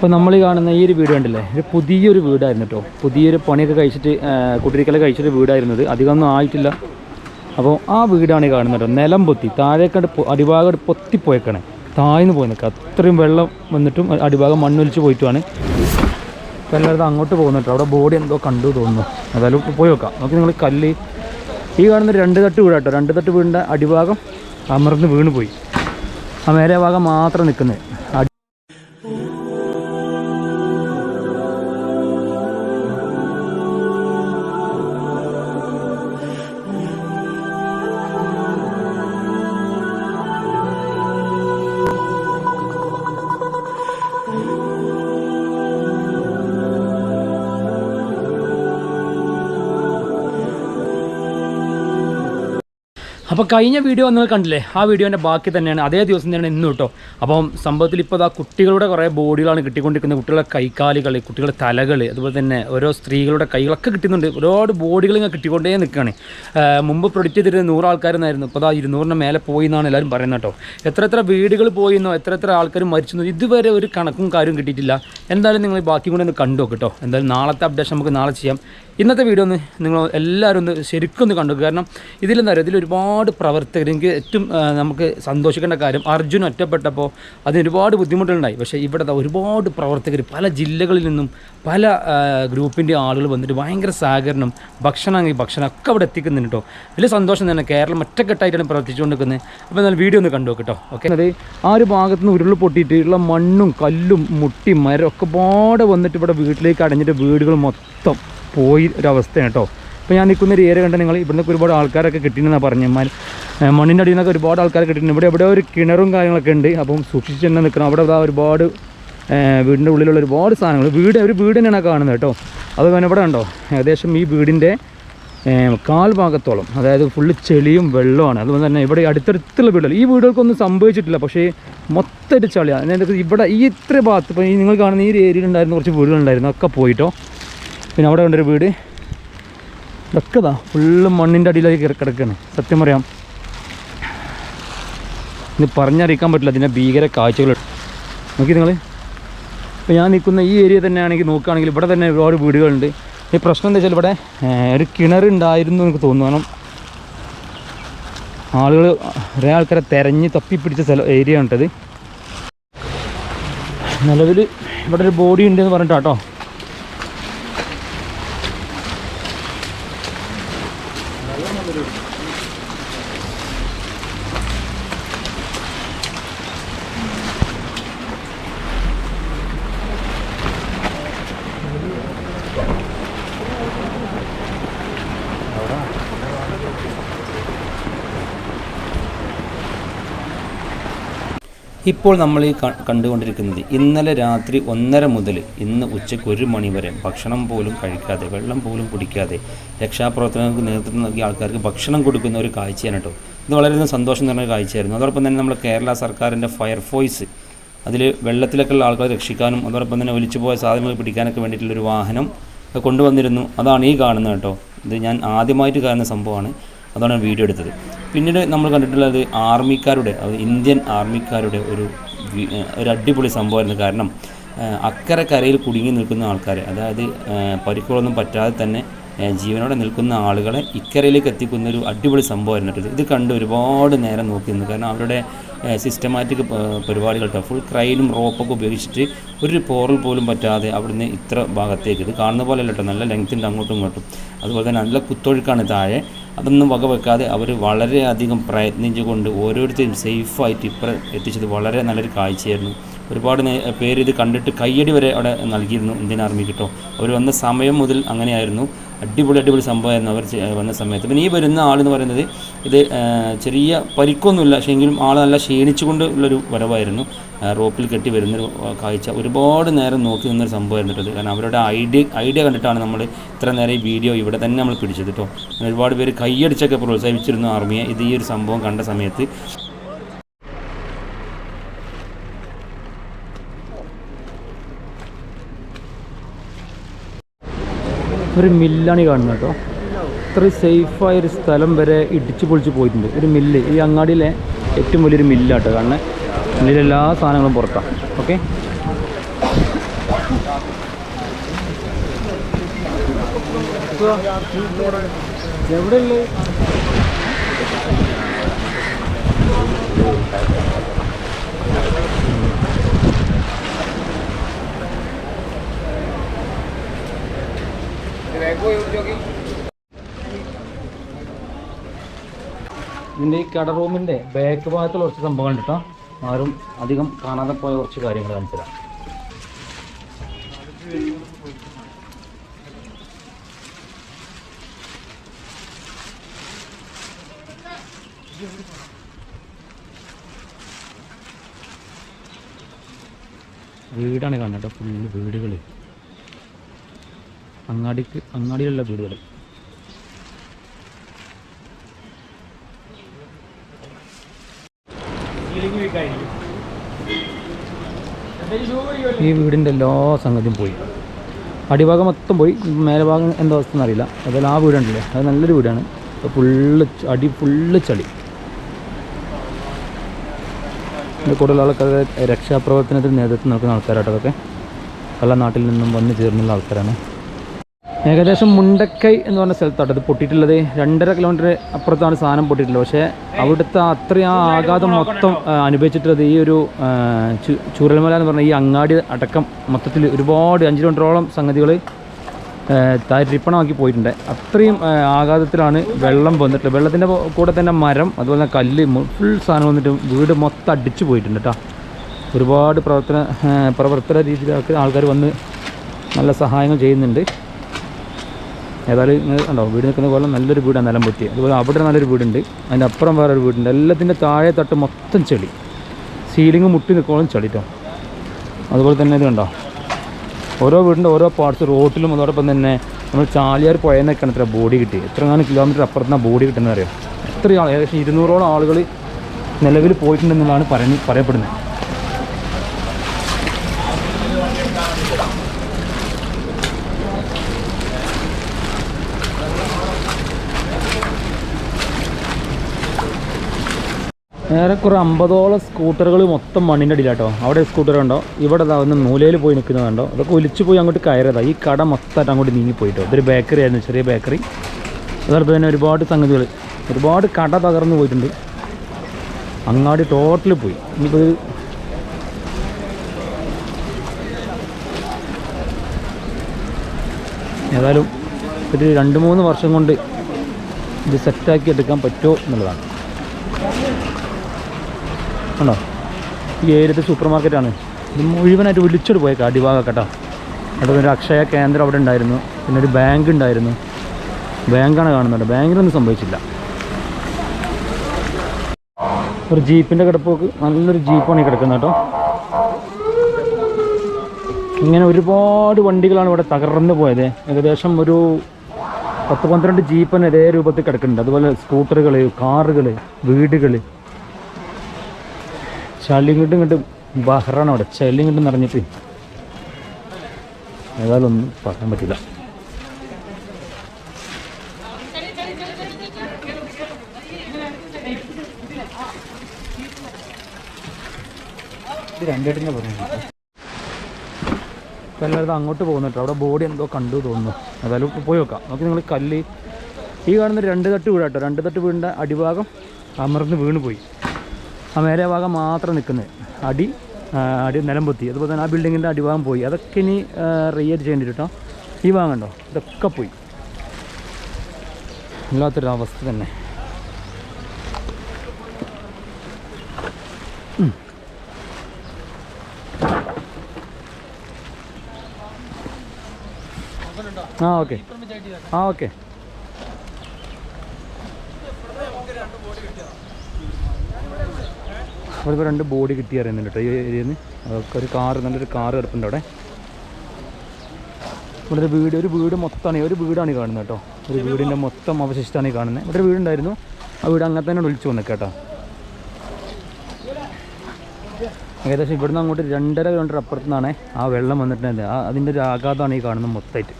അപ്പോൾ നമ്മൾ കാണുന്ന ഈ ഒരു വീട് കണ്ടില്ലേ? ഒരു പുതിയൊരു വീടായിരുന്നു കേട്ടോ പുതിയൊരു പണിയൊക്കെ കഴിച്ചിട്ട് കുട്ടിരിക്കല കഴിച്ചിട്ട് വീടായിരുന്നത്. അധികമൊന്നും ആയിട്ടില്ല. അപ്പോൾ ആ വീടാണ് കാണുന്നത് കേട്ടോ നിലം പൊത്തി താഴേക്കണ്ട് അടിഭാഗം പൊത്തിപ്പോയേക്കാണ്. താഴ്ന്നു പോയി നിൽക്കുക അത്രയും വെള്ളം വന്നിട്ടും അടിഭാഗം മണ്ണൊലിച്ച് പോയിട്ടുമാണ് അപ്പോൾ എല്ലായിടത്തും അങ്ങോട്ട് പോകുന്നുണ്ട് അവിടെ ബോഡി എന്തോ കണ്ടു തോന്നുന്നു. ഏതായാലും പോയി നോക്കാം. നോക്കി നിങ്ങൾ കല്ല് ഈ കാണുന്ന രണ്ട് തട്ട് വീടാട്ടോ രണ്ട് തട്ട് വീടിന്റെ അടിഭാഗം അമർന്ന് വീണ് പോയി. ആ മേലെ ഭാഗം മാത്രം നിൽക്കുന്നത് അപ്പോൾ കഴിഞ്ഞ വീഡിയോ നിങ്ങൾ കണ്ടില്ലേ? ആ വീഡിയോന്റെ ബാക്കി തന്നെയാണ്. അതേ ദിവസം തന്നെയാണ് ഇന്നും കേട്ടോ അപ്പം സംഭവത്തിൽ ഇപ്പോൾ ആ കുട്ടികളുടെ കുറേ ബോഡികളാണ് കിട്ടിക്കൊണ്ടിരിക്കുന്നത്. കുട്ടികളുടെ കൈക്കാലുകൾ കുട്ടികളുടെ തലകൾ അതുപോലെ തന്നെ ഓരോ സ്ത്രീകളുടെ കൈകളൊക്കെ കിട്ടുന്നുണ്ട്. ഒരുപാട് ബോഡികൾ ഇങ്ങനെ കിട്ടിക്കൊണ്ടേ നിൽക്കുകയാണ് മുമ്പ് പ്രൊഡിക്റ്റ് ചെയ്തിരുന്ന നൂറ് ആൾക്കാരെന്നായിരുന്നു. ഇപ്പോൾ അതാ ഇരുന്നൂറിന് മേലെ പോയി എന്നാണ് എല്ലാവരും പറയുന്നത് കേട്ടോ. എത്ര എത്ര വീടുകൾ പോയിന്നോ എത്ര എത്ര ആൾക്കാർ മരിച്ചു ഇതുവരെ ഒരു കണക്കും കാര്യവും കിട്ടിയിട്ടില്ല. എന്തായാലും നിങ്ങൾ ബാക്കി കൂടെ ഒന്ന് കണ്ടു കേട്ടോ എന്തായാലും നാളത്തെ അപ്ഡേഷൻ നമുക്ക് നാളെ ചെയ്യാം. ഇന്നത്തെ വീഡിയോ ഒന്ന് നിങ്ങൾ എല്ലാവരും ഒന്ന് ശരിക്കും ഒന്ന് കണ്ടു കാരണം ഇതിലെന്താ പറയുക ഇതിൽ ഒരുപാട് പ്രവർത്തകർ എനിക്ക് ഏറ്റവും നമുക്ക് സന്തോഷിക്കേണ്ട കാര്യം അർജുൻ ഒറ്റപ്പെട്ടപ്പോൾ അതിന് ഒരുപാട് ബുദ്ധിമുട്ടുണ്ടായി പക്ഷേ ഇവിടെ ഒരുപാട് പ്രവർത്തകർ പല ജില്ലകളിൽ നിന്നും പല ഗ്രൂപ്പിന്റെ ആളുകൾ വന്നിട്ട് ഭയങ്കര സഹകരണം ഭക്ഷണം ഭക്ഷണം ഒക്കെ അവിടെ എത്തിക്കുന്നുണ്ട് കേട്ടോ. വലിയ സന്തോഷം തന്നെ കേരളം ഒറ്റക്കെട്ടായിട്ടാണ് പ്രവർത്തിച്ചുകൊണ്ടിരിക്കുന്നത്. അപ്പോൾ എന്നാൽ വീഡിയോ ഒന്ന് കണ്ടു കേട്ടോ. ഓക്കെ അത് ആ ഒരു ഭാഗത്ത് നിന്ന് ഉരുൾ പൊട്ടിയിട്ടുള്ള മണ്ണും കല്ലും മുട്ടി മരം ഒക്കെ പാടെ വന്നിട്ട് ഇവിടെ വീട്ടിലേക്ക് അടഞ്ഞിട്ട് വീടുകൾ മൊത്തം പോയി ഒരവസ്ഥയാണ് കേട്ടോ. ഇപ്പോൾ ഞാൻ നിൽക്കുന്ന ഒരു ഏരിയ കണ്ട് നിങ്ങൾ ഇവിടുന്ന് ഒരുപാട് ആൾക്കാരൊക്കെ കിട്ടിയെന്നാണ് പറഞ്ഞു. മണ്ണിന്റെ അടിയിൽ നിന്നൊക്കെ ഒരുപാട് ആൾക്കാർ കിട്ടിയിട്ടുണ്ട്. ഇവിടെ എവിടെ ഒരു കിണറും കാര്യങ്ങളൊക്കെ ഉണ്ട്. അപ്പം സൂക്ഷിച്ച് തന്നെ നിൽക്കണം. അവിടെ ഒരുപാട് വീടിന്റെ ഉള്ളിലുള്ള ഒരുപാട് സാധനങ്ങൾ. വീട് ഒരു വീട് തന്നെയാണ് കാണുന്നത് കേട്ടോ. അത് ഇവിടെ ഉണ്ടോ? ഏകദേശം ഈ വീടിന്റെ കാൽ ഭാഗത്തോളം. അതായത് ഫുള്ള് ചെളിയും വെള്ളമാണ് അതുപോലെ തന്നെ ഇവിടെ അടുത്തടുത്തുള്ള വീടുകൾ. ഈ വീടുകൾക്കൊന്നും സംഭവിച്ചിട്ടില്ല. പക്ഷേ മൊത്തമായിട്ട് ചളിയാണ് അതിന്റെ ഇവിടെ ഈ ഇത്ര ഭാഗത്ത് ഇപ്പോൾ നിങ്ങൾ കാണുന്ന ഈ ഉണ്ടായിരുന്ന കുറച്ച് വീടുകളുണ്ടായിരുന്നു. ഒക്കെ പോയിട്ടോ. പിന്നെ അവിടെ ഉണ്ടൊരു വീട്. ഇതൊക്കെ ഇതാ ഫുള്ള് മണ്ണിന്റെ അടിയിലേക്ക് കിടക്കണം. സത്യം പറയാം. ഇത് പറഞ്ഞറിയിക്കാൻ പറ്റില്ല അതിന്റെ ഭീകര കാഴ്ചകൾ. നോക്കി നിങ്ങൾ ഇപ്പോൾ ഞാൻ നിൽക്കുന്ന ഈ ഏരിയ തന്നെയാണെങ്കിൽ നോക്കുകയാണെങ്കിൽ ഇവിടെ തന്നെ ഒരുപാട് വീടുകളുണ്ട്. ഈ പ്രശ്നം എന്താ വെച്ചാൽ ഇവിടെ ഒരു ഒരു കിണറുണ്ടായിരുന്നു എനിക്ക് തോന്നുന്നു. കാരണം ആളുകൾ കുറേ ആൾക്കാരെ തെരഞ്ഞ് തപ്പിപ്പിടിച്ച സ്ഥലം ഏരിയ ഉണ്ടത് നിലവിൽ ഇവിടെ ഒരു ബോഡി ഉണ്ടെന്ന് പറഞ്ഞിട്ടാട്ടോ. ഇപ്പോൾ നമ്മൾ ഈ കണ്ടുകൊണ്ടിരിക്കുന്നത് ഇന്നലെ രാത്രി ഒന്നര മുതൽ ഇന്ന് ഉച്ചയ്ക്ക് ഒരു മണി വരെ ഭക്ഷണം പോലും കഴിക്കാതെ വെള്ളം പോലും കുടിക്കാതെ രക്ഷാപ്രവർത്തനങ്ങൾക്ക് നേതൃത്വം നൽകിയ ആൾക്കാർക്ക് ഭക്ഷണം കൊടുക്കുന്ന ഒരു കാഴ്ചയാണ് കേട്ടോ. ഇത് വളരെ സന്തോഷം നിറഞ്ഞ കാഴ്ചയായിരുന്നു. അതോടൊപ്പം തന്നെ നമ്മുടെ കേരള സർക്കാരിന്റെ ഫയർഫോഴ്സ് അതിൽ വെള്ളത്തിലൊക്കെ ഉള്ള ആൾക്കാരെ രക്ഷിക്കാനും അതോടൊപ്പം തന്നെ ഒലിച്ചുപോയ സാധനങ്ങൾ പിടിക്കാനൊക്കെ വേണ്ടിയിട്ടുള്ളൊരു വാഹനം കൊണ്ടുവന്നിരുന്നു. അതാണ് ഈ കാണുന്നത് കേട്ടോ. ഇത് ഞാൻ ആദ്യമായിട്ട് കാണുന്ന സംഭവമാണ്. അതാണ് വീഡിയോ എടുത്തത്. പിന്നീട് നമ്മൾ കണ്ടിട്ടുള്ളത് ആർമിക്കാരുടെ ഇന്ത്യൻ ആർമിക്കാരുടെ ഒരു ഒരു അടിപൊളി സംഭവമായിരുന്നു. കാരണം അക്കരെ കരയിൽ കുടുങ്ങി നിൽക്കുന്ന ആൾക്കാർ അതായത് പരിക്കുകളൊന്നും പറ്റാതെ തന്നെ ജീവനോടെ നിൽക്കുന്ന ആളുകളെ ഇക്കരയിലേക്ക് എത്തിക്കുന്ന ഒരു അടിപൊളി സംഭവമായിരുന്നു ഇത്. കണ്ട് ഒരുപാട് നേരം നോക്കി നിന്നു. കാരണം അവരുടെ സിസ്റ്റമാറ്റിക് പരിപാടികൾ ഫുൾ ക്രൈനും റോപ്പൊക്കെ ഉപയോഗിച്ചിട്ട് ഒരു പോറൽ പോലും പറ്റാതെ അവിടുന്ന് ഇത്ര ഭാഗത്തേക്ക്. ഇത് കാണുന്ന പോലെ അല്ലട്ടോ നല്ല ലെങ്ത്തിന്റെ അങ്ങോട്ടും ഇങ്ങോട്ടും. അതുപോലെ തന്നെ നല്ല കുത്തൊഴുക്കാണ് താഴെ. അതൊന്നും വകവെക്കാതെ അവർ വളരെയധികം പ്രയത്നിച്ചുകൊണ്ട് ഓരോരുത്തരും സേഫായിട്ട് ഇപ്പുറം എത്തിച്ചത് വളരെ നല്ലൊരു കാഴ്ചയായിരുന്നു. ഒരുപാട് പേര് ഇത് കണ്ടിട്ട് കയ്യടി വരെ അവിടെ നൽകിയിരുന്നു ഇന്ത്യൻ ആർമി കിട്ടോ. അവർ വന്ന സമയം മുതൽ അങ്ങനെയായിരുന്നു. അടിപൊളി അടിപൊളി സംഭവമായിരുന്നു അവർ വന്ന സമയത്ത്. പിന്നെ ഈ വരുന്ന ആളെന്ന് പറയുന്നത് ഇത് ചെറിയ പരിക്കൊന്നുമില്ല പക്ഷേ എങ്കിലും ആൾ നല്ല ക്ഷീണിച്ചുകൊണ്ട് ഉള്ളൊരു വരവായിരുന്നു. റോപ്പിൽ കെട്ടി വരുന്നൊരു കാഴ്ച. ഒരുപാട് നേരം നോക്കി നിന്നൊരു സംഭവമായിരുന്നു കേട്ടോ. കാരണം അവരുടെ ഐഡിയ ഐഡിയ കണ്ടിട്ടാണ് നമ്മൾ ഇത്ര നേരം ഈ വീഡിയോ ഇവിടെ തന്നെ നമ്മൾ പിടിച്ചത് കേട്ടോ. ഒരുപാട് പേര് കൈയടിച്ചൊക്കെ പ്രോത്സാഹിപ്പിച്ചിരുന്നു ആർമിയെ. ഇത് ഈ ഒരു സംഭവം കണ്ട സമയത്ത് ഒരു മില്ലാണ് ഈ കാണുന്നത് കേട്ടോ. ഇത്ര സേഫായൊരു സ്ഥലം വരെ ഇടിച്ചു പൊളിച്ച് പോയിട്ടുണ്ട്. ഒരു മില്ല് ഈ അങ്ങാടിയിലെ ഏറ്റവും വലിയൊരു മില്ലാട്ടോ കാണുന്നത്. മില്ലിലെല്ലാ സാധനങ്ങളും പുറത്താ. ഓക്കെ എവിടെയുള്ളൂ ഉള്ളത് ഇതിന്റെ ഈ കട റൂമിന്റെ ബാക്ക് ഭാഗത്തുള്ള കുറച്ച് സംഭവം കണ്ടിട്ടോ ആരും അധികം കാണാതെ പോയ കുറച്ച് കാര്യങ്ങൾ കാണിച്ചതാണ് വീടാണ് കാണുന്നത് ഫുള്ള് വീടുകൾ അങ്ങാടിക്ക് അങ്ങാടിയിലുള്ള വീടുകൾ. ഈ വീടിന്റെ എല്ലാ സംഗതിയും പോയി. അടിഭാഗം മൊത്തം പോയി. മേലഭാഗം എന്താ അവസ്ഥ എന്നറിയില്ല. അതുപോലെ ആ വീടുണ്ടല്ലേ? അത് നല്ലൊരു വീടാണ്. ഫുള്ള് അടി ഫുള്ള് ചളി. ഇതിന്റെ കൂടുതൽ ആൾക്കാർ രക്ഷാപ്രവർത്തനത്തിന് നേതൃത്വം നൽകുന്ന ആൾക്കാരാട്ടോ പല നാട്ടിൽ നിന്നും വന്നു ചേർന്നുള്ള ആൾക്കാരാണ്. ഏകദേശം മുണ്ടക്കൈ എന്ന് പറഞ്ഞ സ്ഥലത്താണ് ഇത് പൊട്ടിയിട്ടുള്ളത്. രണ്ടര കിലോമീറ്റർ അപ്പുറത്താണ് സാധനം പൊട്ടിയിട്ടുള്ളത്. പക്ഷേ അവിടുത്തെ അത്രയും ആ ആഘാതം മൊത്തം അനുഭവിച്ചിട്ടുള്ളത് ഈ ഒരു ചൂരൽമല എന്ന് പറഞ്ഞ ഈ അങ്ങാടി അടക്കം മൊത്തത്തിൽ ഒരുപാട് അഞ്ച് കിലോമീറ്ററോളം സംഗതികൾ തരിപ്പണമാക്കി പോയിട്ടുണ്ട്. അത്രയും ആഘാതത്തിലാണ് വെള്ളം വന്നിട്ടുള്ളത്. വെള്ളത്തിന്റെ കൂടെ തന്നെ മരം അതുപോലെ തന്നെ കല്ല് ഫുൾ സാധനം വന്നിട്ട് വീട് മൊത്തം അടിച്ചു പോയിട്ടുണ്ട് കേട്ടോ ഒരുപാട് പ്രവർത്തന പ്രവർത്തന രീതിയിലൊക്കെ ആൾക്കാർ വന്ന് നല്ല സഹായങ്ങൾ ചെയ്യുന്നുണ്ട്. ഏതായാലും ഉണ്ടോ വീട് നിൽക്കുന്ന പോലെ നല്ലൊരു വീടാണ് നിലം പൊട്ടി അതുപോലെ അവിടെ നല്ലൊരു വീടുണ്ട്. അതിന്റെ അപ്പുറം വേറെ ഒരു വീടുണ്ട്. എല്ലാത്തിന്റെ താഴെ തട്ട് മൊത്തം ചെളി. സീലിംഗ് മുട്ടി നിൽക്കോളം ചെളിട്ടോ അതുപോലെ തന്നെ ഇത് കണ്ടോ. ഓരോ വീടിന്റെ ഓരോ പാർട്സ് റോട്ടിലും അതോടൊപ്പം തന്നെ നമ്മൾ ചാലിയാർ പുഴയെന്നൊക്കെയാണ് ഇത്ര ബോഡി കിട്ടി. എത്രങ്ങാനും കിലോമീറ്റർ അപ്പുറത്താണ് ബോഡി കിട്ടുന്നത് അറിയാം? എത്ര ആൾ ഏകദേശം ഇരുന്നൂറോളം ആളുകൾ നിലവിൽ പോയിട്ടുണ്ടെന്നുള്ളതാണ് പറഞ്ഞ് പറയപ്പെടുന്നത്. ഏറെക്കുറെ അമ്പതോളം സ്കൂട്ടറുകൾ മൊത്തം മണ്ണിന്റെ അടിയിലാട്ടോ. അവിടെ സ്കൂട്ടർ ഉണ്ടോ ഇവിടെ ഒന്ന് മൂലയിൽ പോയി നിൽക്കുന്നത് കണ്ടോ? അതൊക്കെ ഒലിച്ചു പോയി അങ്ങോട്ട് കയറിയതാണ് ഈ കട മൊത്തമായിട്ട് അങ്ങോട്ട് നീങ്ങിപ്പോയിട്ടോ. ഇതൊരു ബേക്കറി ആയിരുന്നു ചെറിയ ബേക്കറി. അതോടൊപ്പം തന്നെ ഒരുപാട് സംഗതികൾ. ഒരുപാട് കട തകർന്നു പോയിട്ടുണ്ട്. അങ്ങാടി ടോട്ടൽ പോയി. ഇനിയിപ്പോൾ ഏതായാലും ഒരു രണ്ട് മൂന്ന് വർഷം കൊണ്ട് ഇത് സെറ്റാക്കി എടുക്കാൻ പറ്റുമോ എന്നുള്ളതാണ്. കണ്ടോ ഈ ഏരിയത്തെ സൂപ്പർ മാർക്കറ്റാണ് ഇത് മുഴുവനായിട്ട് വിളിച്ചോട് പോയേക്കാം അടിഭാഗം കേട്ടോ. അവിടെ ഒരു അക്ഷയ കേന്ദ്രം അവിടെ ഉണ്ടായിരുന്നു. പിന്നെ ഒരു ബാങ്ക് ഉണ്ടായിരുന്നു. ബാങ്കാണ് കാണുന്നത്. ബാങ്കിലൊന്നും സംഭവിച്ചില്ല. ഒരു ജീപ്പിന്റെ കിടപ്പോക്ക് നല്ലൊരു ജീപ്പാണ് ഈ കിടക്കുന്നത് കേട്ടോ. ഇങ്ങനെ ഒരുപാട് വണ്ടികളാണ് ഇവിടെ തകർന്നു പോയത്. ഏകദേശം ഒരു പത്ത് പന്ത്രണ്ട് ജീപ്പന് ഇതേ രൂപത്തിൽ കിടക്കുന്നുണ്ട്. അതുപോലെ സ്കൂട്ടറുകൾ കാറുകൾ വീടുകൾ ചളി ഇങ്ങോട്ടും ഇങ്ങോട്ടും ബഹ്റാണ് അവിടെ. ചളി ഇങ്ങോട്ടും നിറഞ്ഞിട്ട്. ഏതായാലും ഒന്നും പറയാൻ പറ്റില്ല. ഇത് പറഞ്ഞു ഇപ്പം എല്ലാവരും അങ്ങോട്ട് പോകുന്നുട്ടോ അവിടെ ബോഡി എന്തോ കണ്ടു തോന്നുന്നു. ഏതായാലും പോയി നോക്കാം. നോക്കി നിങ്ങൾ കല്ല്. ഈ കാണുന്ന രണ്ട് തട്ട് വീടാട്ടോ രണ്ട് തട്ട് വീടിന്റെ അടിഭാഗം അമർന്ന് വീണ് പോയി. ആ മേലെ ഭാഗം മാത്രം നിൽക്കുന്നത്. അടി അടി നിലം പൊത്തി അതുപോലെ തന്നെ ആ ബിൽഡിങ്ങിന്റെ അടിഭാഗം പോയി. അതൊക്കെ ഇനി റീയേറ്റ് ചെയ്യേണ്ടി കേട്ടോ ഈ ഭാഗം ഉണ്ടോ ഇതൊക്കെ പോയി. ഇല്ലാത്തൊരവസ്ഥ തന്നെ. ആ ഓക്കെ. ആ ഓക്കെ. അവിടെ രണ്ട് ബോഡി കിട്ടി അറിയുന്നുണ്ട് കേട്ടോ. ഈ ഏരിയയിൽ നിന്ന്. അതൊക്കെ ഒരു കാറ് നല്ലൊരു കാറ് കിടപ്പുണ്ട് അവിടെ. ഇവിടെ ഒരു വീട് ഒരു വീട് മൊത്തമാണ്. ഒരു വീടാണ് കാണുന്നത് കേട്ടോ. ഒരു വീടിന്റെ മൊത്തം അവശിഷ്ടമാണ് ഈ കാണുന്നത്. ഇവിടെ വീടുണ്ടായിരുന്നു. ആ വീട് അങ്ങനെ തന്നെ വിളിച്ചു വന്നു കേട്ടോ. ഏകദേശം ഇവിടുന്ന് അങ്ങോട്ട് രണ്ടര കിലോമീറ്റർ അപ്പുറത്തു നിന്നാണ് ആ വെള്ളം വന്നിട്ടുണ്ടായിരുന്നത്. ആ അതിന്റെ ഒരു ആഘാതമാണ് ഈ കാണുന്നത് മൊത്തമായിട്ട്.